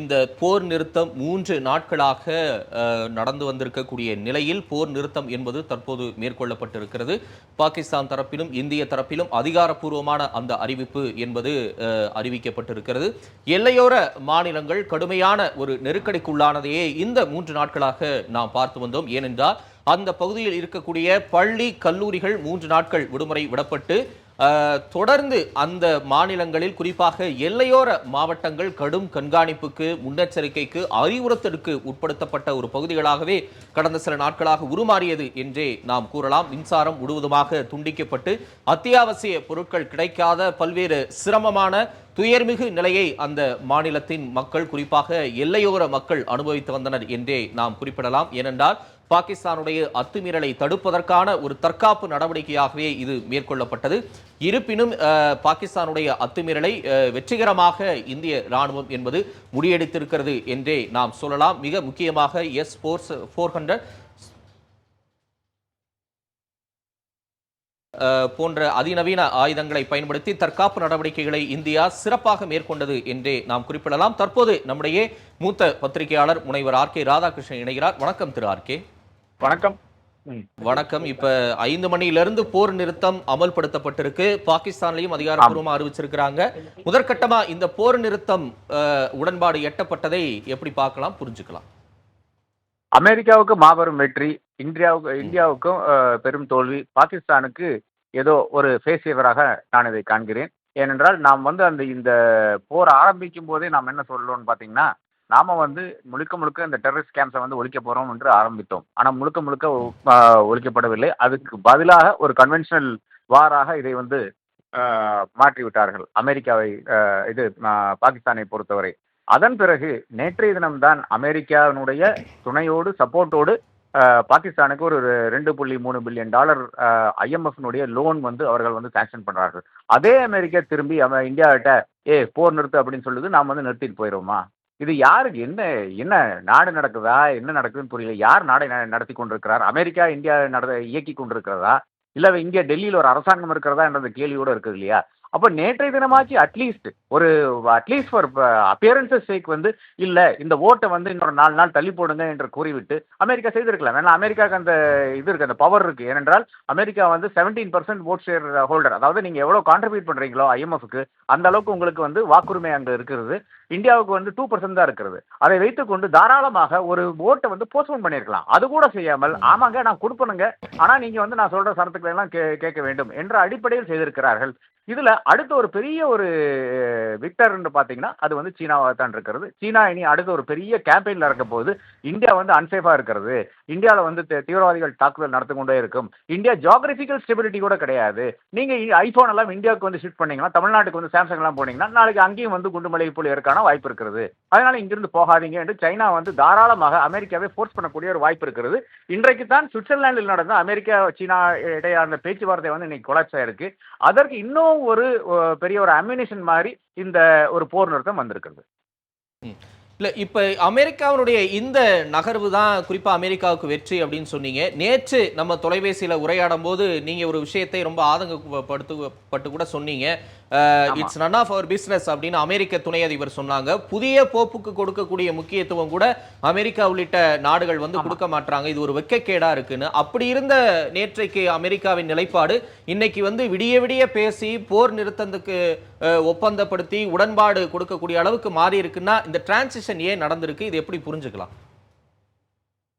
இந்த போர் நிறுத்தம் மூன்று நாட்களாக நடந்து வந்திருக்கக்கூடிய நிலையில் போர் நிறுத்தம் என்பது தற்போது மேற்கொள்ளப்பட்டிருக்கிறது. பாகிஸ்தான் தரப்பிலும் இந்திய தரப்பிலும் அதிகாரப்பூர்வமான அந்த அறிவிப்பு என்பது அறிவிக்கப்பட்டிருக்கிறது. எல்லையோர மாநிலங்கள் கடுமையான ஒரு நெருக்கடிக்குள்ளானதையே இந்த மூன்று நாட்களாக நாம் பார்த்து வந்தோம். ஏனென்றால் அந்த பகுதியில் இருக்கக்கூடிய பள்ளி கல்லூரிகள் மூன்று நாட்கள் விடுமுறை விடப்பட்டு தொடர்ந்து அந்த மாநிலங்களில் குறிப்பாக எல்லையோர மாவட்டங்கள் கடும் கண்காணிப்புக்கு முன்னெச்சரிக்கைக்கு அறிவுறுத்தலுக்கு உட்படுத்தப்பட்ட ஒரு பகுதிகளாகவே கடந்த சில நாட்களாக உருமாறியது என்றே நாம் கூறலாம். மின்சாரம் முழுவதுமாக துண்டிக்கப்பட்டு அத்தியாவசிய பொருட்கள் கிடைக்காத பல்வேறு சிரமமான துயர்மிகு நிலையை அந்த மாநிலத்தின் மக்கள் குறிப்பாக எல்லையோர மக்கள் அனுபவித்து வந்தனர் என்றே நாம் குறிப்பிடலாம். ஏனென்றால் பாகிஸ்தானுடைய அத்துமீறலை தடுப்பதற்கான ஒரு தற்காப்பு நடவடிக்கையாகவே இது மேற்கொள்ளப்பட்டது. இருப்பினும் பாகிஸ்தானுடைய அத்துமீறலை வெற்றிகரமாக இந்திய ராணுவம் என்பது முடியெடுத்திருக்கிறது என்றே நாம் சொல்லலாம். மிக முக்கியமாக எஸ் ஃபோர்ஸ் ஃபோர் ஹண்ட்ரட் போன்ற அதிநவீன ஆயுதங்களை பயன்படுத்தி தற்காப்பு நடவடிக்கைகளை இந்தியா சிறப்பாக மேற்கொண்டது என்றே நாம் குறிப்பிடலாம். தற்போது நம்முடைய மூத்த பத்திரிகையாளர் முனைவர் ஆர் கே ராதாகிருஷ்ணன் இணைகிறார். வணக்கம் திரு ஆர் கே. வணக்கம். ம். வணக்கம். இப்ப ஐந்து மணியிலிருந்து போர் நிறுத்தம் அமல்படுத்தப்பட்டிருக்கு. பாகிஸ்தான்லயும் அதிகாரப்பூர்வமா அறிவிச்சிருக்கிறாங்க. முதற்கட்டமா இந்த போர் நிறுத்தம் உடன்பாடு எட்டப்பட்டதை எப்படி பார்க்கலாம் புரிஞ்சுக்கலாம். அமெரிக்காவுக்கு மாபெரும் வெற்றி இந்தியாவுக்கு இந்தியாவுக்கும் பெரும் தோல்வி. பாகிஸ்தானுக்கு ஏதோ ஒரு ஃபேசியவராக நான் இதை காண்கிறேன். ஏனென்றால் நாம் வந்து அந்த இந்த போர் ஆரம்பிக்கும் போதே நாம் என்ன சொல்லணும்னு பார்த்தீங்கன்னா நாம வந்து முழுக்க முழுக்க இந்த டெரரிஸ்ட் கேம்ப்ஸை வந்து ஒழிக்க போறோம் என்று ஆரம்பித்தோம். ஆனால் முழுக்க முழுக்க ஒழிக்கப்படவில்லை. அதுக்கு பதிலாக ஒரு கன்வென்ஷனல் வாராக இதை வந்து மாற்றிவிட்டார்கள் மாற்றி விட்டார்கள். அமெரிக்காவை இது பாகிஸ்தானை பொறுத்தவரை. அதன் பிறகு நேற்றைய தினம்தான் அமெரிக்காவினுடைய துணையோடு சப்போர்ட்டோடு பாகிஸ்தானுக்கு ஒரு ரெண்டு புள்ளி மூணு பில்லியன் டாலர் ஐஎம்எஃப்னுடைய லோன் வந்து அவர்கள் வந்து சாங்ஷன் பண்றார்கள். அதே அமெரிக்கா திரும்பி அவ இந்தியாவிட்ட ஏ போர் நிறுத்து அப்படின்னு சொல்லுது. நாம் வந்து நிறுத்திட்டு போயிடுவோமா இது யாருக்கு என்ன என்ன நாடு நடக்குதா? என்ன நடக்குதுன்னு புரியல. யார் நாடை ந- நடத்தி கொண்டிருக்கிறார்? அமெரிக்கா இந்தியா நட இயக்கி கொண்டிருக்கிறதா? இல்லை இங்கே டெல்லியில் ஒரு அரசாங்கம் இருக்கிறதா? என்ற கேள்வியோட இருக்குது இல்லையா? அப்போ நேற்றைய தினமாச்சு அட்லீஸ்ட் ஒரு அட்லீஸ்ட் ஃபார் அப்பியரன்சஸ் சேக் வந்து இல்ல இந்த ஓட்டை வந்து இன்னொரு நாலு நாள் தள்ளி போடுங்க என்று கூறிவிட்டு அமெரிக்கா செய்திருக்கலாம். ஏன்னா அமெரிக்காவுக்கு அந்த இது இருக்கு அந்த பவர் இருக்கு. ஏனென்றால் அமெரிக்கா வந்து seventeen percent vote share holder அதாவது நீங்க எவ்வளவு கான்ட்ரிபியூட் பண்றீங்களோ ஐஎம்எஃப்க்கு அந்த அளவுக்கு உங்களுக்கு வந்து வாக்குரிமை அங்க இருக்கிறது. இந்தியாவுக்கு வந்து டூ பர்சன்ட் தான் இருக்கிறது. அதை வைத்துக்கொண்டு தாராளமாக ஒரு ஓட்டை வந்து போஸ்ட்போன் பண்ணியிருக்கலாம். அது கூட செய்யாமல் ஆமாங்க நான் கொடுப்பனுங்க. ஆனா நீங்க வந்து நான் சொல்ற சரத்துக்களை எல்லாம் கே- கேட்க வேண்டும் என்ற அடிப்படையில் செய்திருக்கிறார்கள். இதுல அடுத்த ஒரு பெரிய ஒரு விக்டர்னு பார்த்தீங்கன்னா அது வந்து சீனாவாக தான் இருக்கிறது. சீனா இனி அடுத்த ஒரு பெரிய கேம்பெயினில் இருக்க போது இந்தியா வந்து அன்சேஃபாக இருக்கிறது. இந்தியாவில் வந்து தீவிரவாதிகள் தாக்குதல் நடத்தி கொண்டே இருக்கும். இந்தியா ஜியாகிரபிக்கல் ஸ்டெபிலிட்டி கூட கிடையாது. நீங்கள் ஐஃபோன் எல்லாம் இந்தியாவுக்கு வந்து ஷிஃப்ட் பண்ணீங்கன்னா தமிழ்நாட்டுக்கு வந்து சாம்சங்லாம் போனீங்கன்னா நாளைக்கு அங்கேயும் வந்து குண்டுமலை போல் இருக்கான வாய்ப்பு இருக்கிறது அதனால இங்கிருந்து போகாதீங்க என்று சைனா வந்து தாராளமாக அமெரிக்காவை ஃபோர்ஸ் பண்ணக்கூடிய ஒரு வாய்ப்பு இருக்கிறது இன்றைக்கு தான் சுவிட்சர்லாந்தில் நடந்த அமெரிக்கா சீனா இடையான பேச்சுவார்த்தை வந்து இன்னைக்கு கொலாப்ஸ் ஆயிருக்கு. அதற்கு இன்னும் ஒரு பெரிய ஒரு அம்யூனிஷன் மாதிரி இந்த ஒரு போர் நிறுத்தம் வந்திருக்கிறது. இல்ல இப்ப அமெரிக்காவினுடைய இந்த நகர்வு தான் குறிப்பா அமெரிக்காவுக்கு வெற்றி அப்படின்னு சொன்னீங்க. நேற்று நம்ம தொலைபேசியில உரையாடும் போது நீங்க ஒரு விஷயத்தை ரொம்ப ஆதங்கப்படுத்து பட்டு கூட சொன்னீங்க. It's none of our business அப்படின்னு அமெரிக்க துணை அதிபர் சொன்னாங்க. புதிய போப்புக்கு கொடுக்கக்கூடிய முக்கியத்துவம் கூட அமெரிக்கா உள்ளிட்ட நாடுகள் வந்து. கொடுக்க மாட்டாங்க இது ஒரு வெக்கக்கேடா இருக்குன்னு. அப்படி இருந்த நேற்றைக்கு அமெரிக்காவின் நிலைப்பாடு இன்னைக்கு வந்து விடிய விடிய பேசி போர் நிறுத்தத்துக்கு ஒப்பந்தப்படுத்தி உடன்பாடு கொடுக்கக்கூடிய அளவுக்கு மாறி இருக்குன்னா இந்த டிரான்சிஷன் ஏன் நடந்திருக்கு? இது எப்படி புரிஞ்சுக்கலாம்?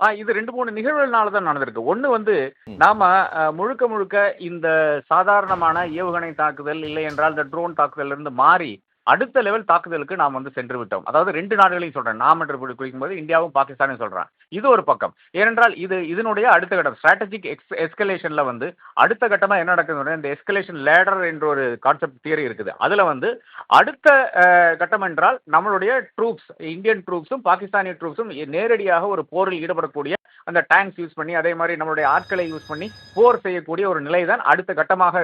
ஆ இது ரெண்டு மூணு நிகழ்வுகள்னால தான் நடந்திருக்கு. ஒன்று வந்து. நாம முழுக்க முழுக்க இந்த சாதாரணமான ஏவுகணை தாக்குதல் இல்லை என்றால் இந்த ட்ரோன் தாக்குதல்ல இருந்து மாறி அடுத்த லெவல் தாக்குதலுக்கு நாம் வந்து சென்று விட்டோம். அதாவது ரெண்டு நாடுகளையும் சொல்றேன். நாம் என்று குறிக்கும் குறிக்கும்போது இந்தியாவும் பாகிஸ்தானையும் சொல்றேன். இது ஒரு பக்கம். ஏனென்றால் இது இதனுடைய அடுத்த கட்டம். ஸ்ட்ராட்டஜிக் எக்ஸ் எஸ்கலேஷன்ல வந்து அடுத்த கட்டமா என்ன நடக்குது இந்த எஸ்கலேஷன் லேடர் என்ற ஒரு கான்செப்ட் தியரி இருக்குது. அதுல வந்து அடுத்த கட்டம் என்றால் நம்மளுடைய ட்ரூப்ஸ் இந்தியன் ட்ரூப்ஸும் பாகிஸ்தானிய ட்ரூப்ஸும் நேரடியாக ஒரு போரில் ஈடுபடக்கூடிய அந்த டேங்க்ஸ் யூஸ் பண்ணி அதே மாதிரி நம்மளுடைய ஆட்களை யூஸ் பண்ணி போர் செய்யக்கூடிய ஒரு நிலை தான் அடுத்த கட்டமாக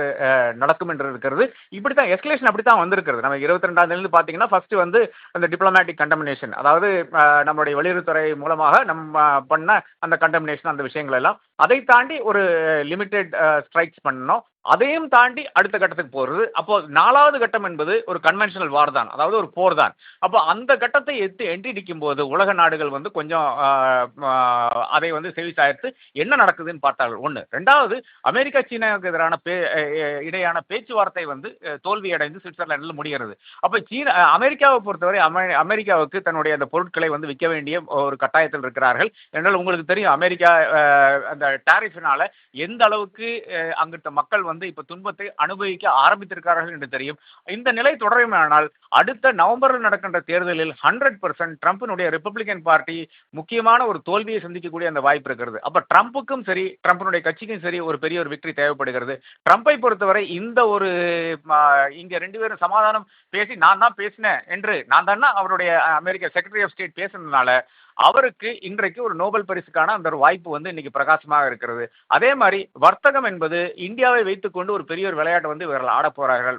நடக்கும் என்று இருக்கிறது. இப்படி தான் எஸ்கலேஷன் அப்படி தான் வந்திருக்கிறது. நம்ம இருபத்தி ரெண்டாம் தேதி பார்த்தீங்கன்னா ஃபர்ஸ்ட் வந்து அந்த டிப்ளமேட்டிக் கண்டமினேஷன் அதாவது நம்மளுடைய வெளியுறவுத்துறை மூலமாக நம்ம பண்ண அந்த கண்டமினேஷன் அந்த விஷயங்கள் எல்லாம். அதை தாண்டி ஒரு லிமிடெட் ஸ்ட்ரைக்ஸ் பண்ணோம் அதையும் தாண்டி அடுத்த கட்டத்துக்கு போகிறது அப்போ நாலாவது கட்டம் என்பது ஒரு கன்வென்ஷனல் வார் தான். அதாவது ஒரு போர் தான். அப்போ அந்த கட்டத்தை எட்டு நிற்கும் போது உலக நாடுகள் வந்து கொஞ்சம் அதை வந்து செவி சாய்த்து என்ன நடக்குதுன்னு பார்த்தார்கள். ஒன்று ரெண்டாவது அமெரிக்கா சீனாவுக்கு எதிரான பே இடையான பேச்சுவார்த்தை வந்து தோல்வியடைந்து சுவிட்சர்லாண்டில் முடிகிறது. அப்போ சீனா அமெரிக்காவை பொறுத்தவரை அமெ அமெரிக்காவுக்கு தன்னுடைய அந்த பொருட்களை வந்து விற்க வேண்டிய ஒரு கட்டாயத்தில் இருக்கிறார்கள். என்றால் உங்களுக்கு தெரியும் அமெரிக்கா அந்த டாரிஃபினால எந்த அளவுக்கு அங்கிட்ட மக்கள் வந்து இப்ப துன்பத்தை அனுபவிக்க ஆரம்பித்திருக்கிறார்கள் என்று தெரியும். இந்த நிலை தொடருமானால் அடுத்த நவம்பரில் நடக்கின்ற தேர்தலில் ஹண்ட்ரட் பர்சன்ட் ட்ரம்பினுடைய ரிப்பப்ளிகன் பார்ட்டி முக்கியமான ஒரு தோல்வியை சந்திக்கக்கூடிய அந்த வாய்ப்பு இருக்கிறது. அப்ப ட்ரம்ப்புக்கும் சரி ட்ரம்பினுடைய கட்சிக்கும் சரி ஒரு பெரிய ஒரு விக்டரி தேவைப்படுகிறது. ட்ரம்பை பொறுத்தவரை இந்த ஒரு இங்க ரெண்டு பேரும் சமாதானம் பேசி நான் தான் பேசினேன் என்று நான் தானே அவருடைய அமெரிக்க செக்ரட்டரி ஆஃப் ஸ்டேட் பேசினதுனால அவருக்கு இன்றைக்கு ஒரு நோபல் பரிசுக்கான அந்த ஒரு வாய்ப்பு வந்து இன்னைக்கு பிரகாசமாக இருக்கிறது. அதே மாதிரி வர்த்தகம் என்பது இந்தியாவை வைத்துக்கொண்டு ஒரு பெரிய ஒரு விளையாட்டை வந்து இவர்கள் ஆட போறார்கள்.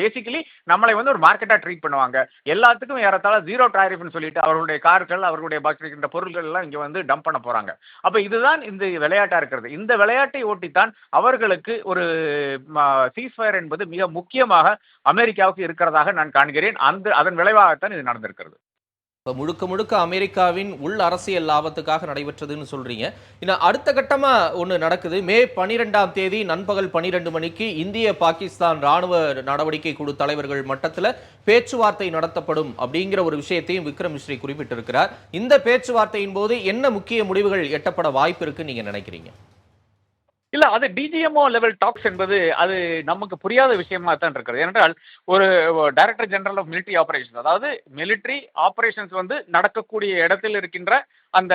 பேசிக்கலி நம்மளை வந்து ஒரு மார்க்கெட்டா ட்ரீட் பண்ணுவாங்க. எல்லாத்துக்கும் ஏறத்தாழ ஜீரோ டாரிஃப்னு சொல்லிட்டு அவர்களுடைய கார்கள் அவர்களுடைய பாக்கி பொருட்கள் எல்லாம் இங்க வந்து டம்ப் பண்ண போறாங்க. அப்ப இதுதான் இந்த விளையாட்டா இருக்கிறது. இந்த விளையாட்டை ஒட்டித்தான் அவர்களுக்கு ஒரு சீஸ்ஃபயர் என்பது மிக முக்கியமாக அமெரிக்காவுக்கு இருக்கிறதாக நான் காண்கிறேன். அந்த அதன் விளைவாகத்தான் இது நடந்திருக்கிறது. இப்போ முழுக்க முழுக்க அமெரிக்காவின் உள் அரசியல் லாபத்துக்காக நடைபெற்றதுன்னு சொல்றீங்க. இன்னும் அடுத்த கட்டமா ஒன்று நடக்குது. மே பனிரெண்டாம் தேதி நண்பகல் பனிரெண்டு மணிக்கு இந்திய பாகிஸ்தான் ராணுவ நடவடிக்கை குழு தலைவர்கள் மட்டத்தில் பேச்சுவார்த்தை நடத்தப்படும் அப்படிங்கிற ஒரு விஷயத்தையும் விக்ரம் மிஸ்ரி குறிப்பிட்டிருக்கிறார். இந்த பேச்சுவார்த்தையின் போது என்ன முக்கிய முடிவுகள் எட்டப்பட வாய்ப்பு இருக்குன்னு நீங்க நினைக்கிறீங்க? இல்ல அது டிஜிஎம்ஓ லெவல் டாக்ஸ் என்பது அது நமக்கு புரியாத விஷயமா தான் இருக்கிறது. ஏனென்றால் ஒரு director general of military operation அதாவது மிலிட்டரி ஆபரேஷன்ஸ் வந்து நடக்கக்கூடிய இடத்தில் இருக்கின்ற அந்த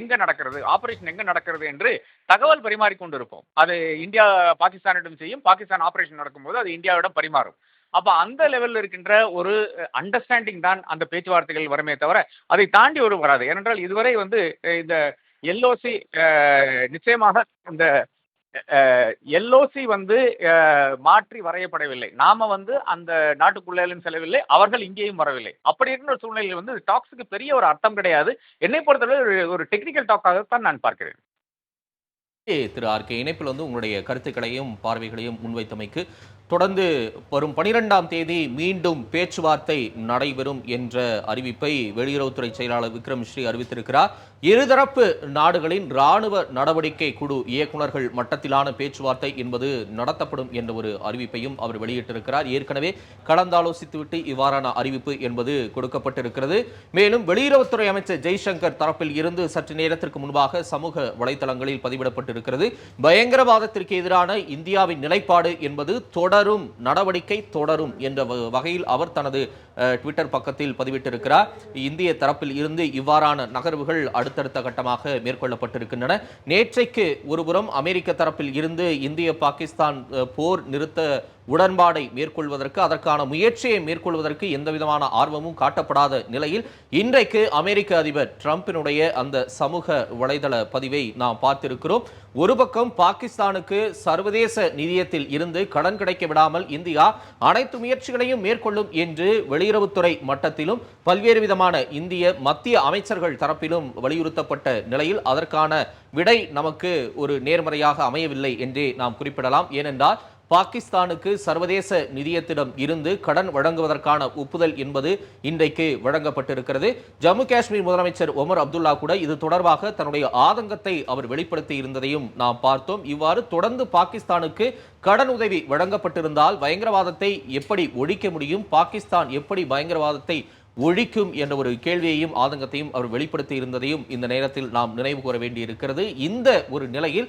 எங்க நடக்கிறது ஆபரேஷன் எங்க நடக்கிறது என்று தகவல் பரிமாறிக்கொண்டு இருப்போம் அது இந்தியா பாகிஸ்தானிடம் செய்யும் பாகிஸ்தான் ஆபரேஷன் நடக்கும்போது அது இந்தியாவிடம் பரிமாறும். அப்ப அந்த லெவலில் இருக்கின்ற ஒரு அண்டர்ஸ்டாண்டிங் தான் அந்த பேச்சுவார்த்தைகள் வருமே தவிர அதை தாண்டி ஒரு வராது. ஏனென்றால் இதுவரை வந்து இந்த எல்ஓசி நிச்சயமாக இந்த எல்ஓசி வந்து மாற்றி வரையப்படவில்லை. நாம வந்து அந்த நாட்டுக்குள்ளேயும் செல்லவில்லை அவர்கள் இங்கேயும் வரவில்லை. அப்படி இருக்கிற சூழ்நிலையில் வந்து டாக்ஸுக்கு பெரிய ஒரு அர்த்தம் கிடையாது. என்னை பொறுத்தவரை ஒரு- ஒரு டெக்னிக்கல் டாக்காகத்தான் நான் பார்க்கிறேன். ஏ, திரு ஆர்கே இணைப்பில் வந்து உங்களுடைய கருத்துக்களையும் பார்வைகளையும் முன்வைத்தமைக்கு தொடர்ந்து வரும் பனிரெண்டாம் தேதி மீண்டும் பேச்சுவார்த்தை நடைபெறும் என்ற அறிவிப்பை வெளியுறவுத்துறை செயலாளர் விக்ரம் ஸ்ரீ அறிவித்திருக்கிறார். இருதரப்பு நாடுகளின் ராணுவ நடவடிக்கை குழு இயக்குனர்கள் மட்டத்திலான பேச்சுவார்த்தை என்பது நடத்தப்படும் என்ற ஒரு அறிவிப்பையும் அவர் வெளியிட்டிருக்கிறார். ஏற்கனவே கலந்தாலோசித்துவிட்டு இவ்வாறான அறிவிப்பு என்பது கொடுக்கப்பட்டிருக்கிறது. மேலும் வெளியுறவுத்துறை அமைச்சர் ஜெய்சங்கர் தரப்பில் இருந்து சற்று நேரத்திற்கு முன்பாக சமூக வலைதளங்களில் பதிவிடப்பட்டிருக்கிறது. பயங்கரவாதத்திற்கு எதிரான இந்தியாவின் நிலைப்பாடு என்பது தொடர் தொடரும் நடவடிக்கை தொடரும் என்ற வகையில் அவர் தனது ட்விட்டர் பக்கத்தில் பதிவிட்டிருக்கிறார். இந்திய தரப்பில் இருந்து இவ்வாறான நகர்வுகள் அடுத்தடுத்த கட்டமாக மேற்கொள்ளப்பட்டிருக்கின்றன. நேற்றைக்கு ஒருபுறம் அமெரிக்க தரப்பில் இருந்து இந்திய பாகிஸ்தான் போர் நிறுத்த உடன்பாடை மேற்கொள்வதற்கு அதற்கான முயற்சியை மேற்கொள்வதற்கு எந்த விதமான ஆர்வமும் காட்டப்படாத நிலையில் இன்றைக்கு அமெரிக்க அதிபர் ட்ரம்பினுடைய அந்த சமூக வலைதள பதிவை நாம் பார்த்திருக்கிறோம். ஒரு பக்கம் பாகிஸ்தானுக்கு சர்வதேச நிதியத்தில் இருந்து கடன் கிடைக்க விடாமல் இந்தியா அனைத்து முயற்சிகளையும் மேற்கொள்ளும் என்று வெளியுறவுத்துறை மட்டத்திலும் பல்வேறு விதமான இந்திய மத்திய அமைச்சர்கள் தரப்பிலும் வலியுறுத்தப்பட்ட நிலையில் அதற்கான விடை நமக்கு ஒரு நேர்மறையாக அமையவில்லை என்றே நாம் குறிப்பிடலாம். ஏனென்றால் பாகிஸ்தானுக்கு சர்வதேச நிதியத்திடம் இருந்து கடன் வழங்குவதற்கான ஒப்புதல் என்பது இன்றைக்கு வழங்கப்பட்டிருக்கிறது. ஜம்மு காஷ்மீர் முதலமைச்சர் ஒமர் அப்துல்லா கூட இது தொடர்பாக தன்னுடைய ஆதங்கத்தை அவர் வெளிப்படுத்தி இருந்ததையும் நாம் பார்த்தோம். இவ்வாறு தொடர்ந்து பாகிஸ்தானுக்கு கடன் உதவி வழங்கப்பட்டிருந்தால் பயங்கரவாதத்தை எப்படி ஒழிக்க முடியும்? பாகிஸ்தான் எப்படி பயங்கரவாதத்தை ஒழிக்கும் என்ற ஒரு கேள்வியையும் ஆதங்கத்தையும் அவர் வெளிப்படுத்தி இருந்ததையும் இந்த நேரத்தில் நாம் நினைவு கூற வேண்டியிருக்கிறது. இந்த ஒரு நிலையில்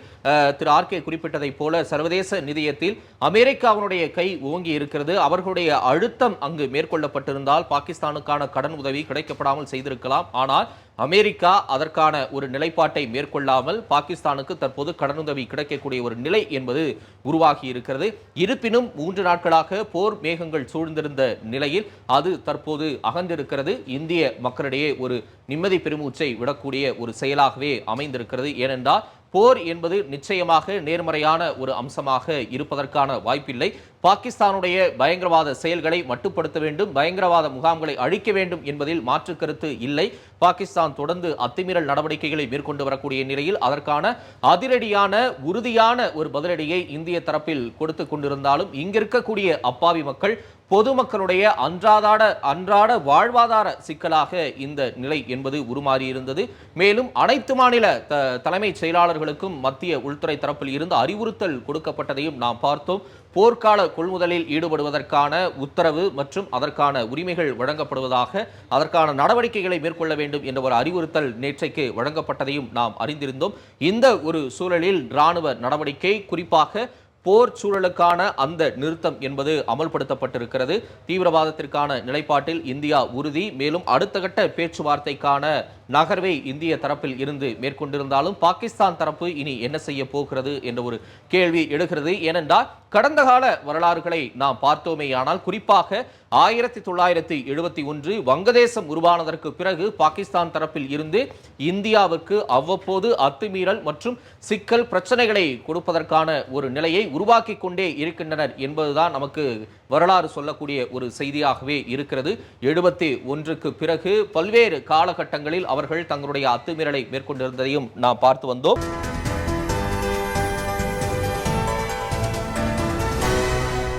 திரு ஆர்கே குறிப்பிட்டதைப் போல சர்வதேச நிதியத்தில் அமெரிக்காவினுடைய கை ஓங்கி இருக்கிறது. அவர்களுடைய அழுத்தம் அங்கு மேற்கொள்ளப்பட்டிருந்தால் பாகிஸ்தானுக்கான கடன் உதவி கிடைக்கப்படாமல் செய்திருக்கலாம். ஆனால் அமெரிக்கா அதற்கான ஒரு நிலைப்பாட்டை மேற்கொள்ளாமல் பாகிஸ்தானுக்கு தற்போது கடனுதவி கிடைக்கக்கூடிய ஒரு நிலை என்பது உருவாகி இருக்கிறது. இருப்பினும் மூன்று நாட்களாக போர் மேகங்கள் சூழ்ந்திருந்த நிலையில் அது தற்போது அகன்றிருக்கிறது இந்திய மக்களிடையே ஒரு நிம்மதி பெருமூச்சை விடக்கூடிய ஒரு செயலாகவே அமைந்திருக்கிறது. ஏனென்றால் போர் என்பது நிச்சயமாக நேர்மறையான ஒரு அம்சமாக இருப்பதற்கான வாய்ப்பில்லை. பாகிஸ்தானுடைய பயங்கரவாத செயல்களை மட்டுப்படுத்த வேண்டும் பயங்கரவாத முகாம்களை அழிக்க வேண்டும் என்பதில் மாற்று கருத்து இல்லை. பாகிஸ்தான் தொடர்ந்து அத்துமீறல் நடவடிக்கைகளை மேற்கொண்டு வரக்கூடிய நிலையில் அதற்கான அதிரடியான உறுதியான ஒரு பதிலடியை இந்திய தரப்பில் கொடுத்து கொண்டிருந்தாலும் இங்கிருக்கக்கூடிய அப்பாவி மக்கள் பொதுமக்களுடைய அன்றாதாட அன்றாட வாழ்வாதார சிக்கலாக இந்த நிலை என்பது உருமாறியிருந்தது. மேலும் அனைத்து மாநில த- தலைமைச் செயலாளர்களுக்கும் மத்திய உள்துறை தரப்பில் இருந்து அறிவுறுத்தல் கொடுக்கப்பட்டதையும் நாம் பார்த்தோம். போர்க்கால கொள்முதலில் ஈடுபடுவதற்கான உத்தரவு மற்றும் அதற்கான உரிமைகள் வழங்கப்படுவதாக அதற்கான நடவடிக்கைகளை மேற்கொள்ள வேண்டும் என்ற ஒரு அறிவுறுத்தல் நேற்றைக்கு வழங்கப்பட்டதையும் நாம் அறிந்திருந்தோம். இந்த ஒரு சூழலில் இராணுவ நடவடிக்கை குறிப்பாக போர் சூழலுக்கான அந்த நிறுத்தம் என்பது அமல்படுத்தப்பட்டிருக்கிறது. தீவிரவாதத்திற்கான நிலைப்பாட்டில் இந்தியா உறுதி. மேலும் அடுத்த கட்ட பேச்சுவார்த்தைக்கான நகர்வை இந்திய தரப்பில் இருந்து மேற்கொண்டிருந்தாலும் பாகிஸ்தான் தரப்பு இனி என்ன செய்ய போகிறது என்ற ஒரு கேள்வி எழுகிறது. ஏனென்றால் கடந்த கால வரலாறுகளை நாம் பார்த்தோமேயானால் குறிப்பாக ஆயிரத்தி தொள்ளாயிரத்தி எழுபத்தி ஒன்று வங்கதேசம் உருவானதற்கு பிறகு பாகிஸ்தான் தரப்பில் இருந்து இந்தியாவுக்கு அவ்வப்போது அத்துமீறல் மற்றும் சிக்கல் பிரச்சனைகளை கொடுப்பதற்கான ஒரு நிலையை உருவாக்கி கொண்டே இருக்கின்றனர் என்பதுதான் நமக்கு வரலாறு சொல்லக்கூடிய ஒரு செய்தியாகவே இருக்கிறது. எழுபத்தி ஒன்றுக்கு பிறகு பல்வேறு காலகட்டங்களில் அவர்கள் தங்களுடைய அத்துமீறலை மேற்கொண்டிருந்ததையும் நாம் பார்த்து வந்தோம்.